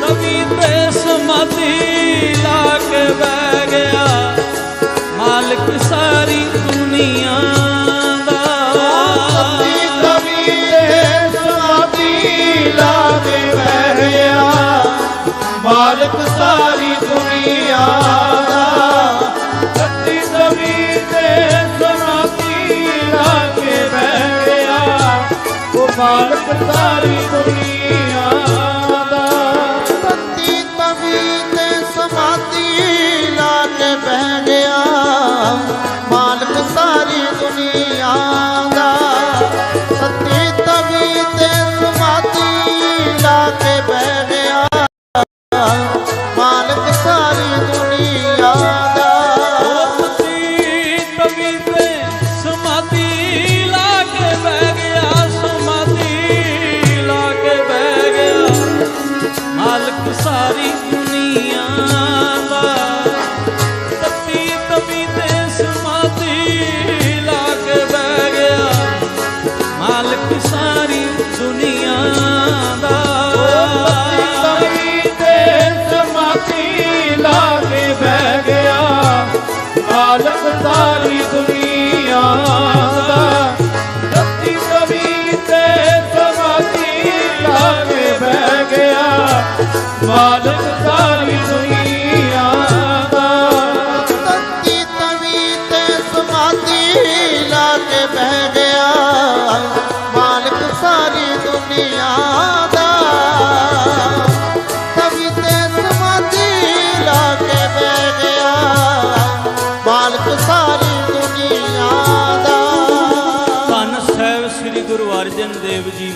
ਕਵੀ ਤੇ ਸਮਾਧੀ ਲਾ ਕੇ ਬਹਿ ਗਿਆ। ਮਾਲਕ ਸਾਰੀ ਦੁਨੀਆ ਦਾ। ਕਵੀ ਤੇ ਸਮਾਧੀ ਲਾ ਕੇ ਬਹਿ ਗਿਆ ਮਾਲਕ ਸਾਰੀ ਦੁਨੀਆ ਦਾ। ਸੱਚੀ ਕਵੀ ਤੇ ਸਮਾਧੀ ਲਾ ਕੇ ਬਹਿ ਗਿਆ। ਉਹ ਮਾਲਕ ਸਾਰੀ ਦੁਨੀਆ ਲਾ ਬਹਿ ਗਿਆ ਮਾਲਕ ਸਾਰੀ ਦੁਨੀਆ ਦਾ ਸੱਚੀ ਤਵੀ ਤੇ ਸਮਾਧੀ ਲਾ ਕੇ ਬਹਿ ਗਿਆ ਸਮਾਧੀ ਲਾ ਕੇ ਬਹਿ ਗਿਆ ਮਾਲਕ ਸਾਰੀ ਦੁਨੀਆ ਮਾਲਕ ਸਾਰੀ ਦੁਨੀਆ ਦਾ। ਤਤੀ ਤਵੀ ਤੇ ਸਮਾਧੀ ਲਾ ਕੇ ਬਹਿ ਗਿਆ। ਮਾਲਕ ਸਾਰੀ ਦੁਨੀਆ ਦਾ। ਤਤੀ ਤਵੀ ਤੇ ਸਮਾਧੀ ਲਾ ਕੇ ਬਹਿ ਗਿਆ। ਮਾਲਕ ਸਾਰੀ ਦੁਨੀਆ ਗੁਰੂ ਅਰਜਨ ਦੇਵ ਜੀ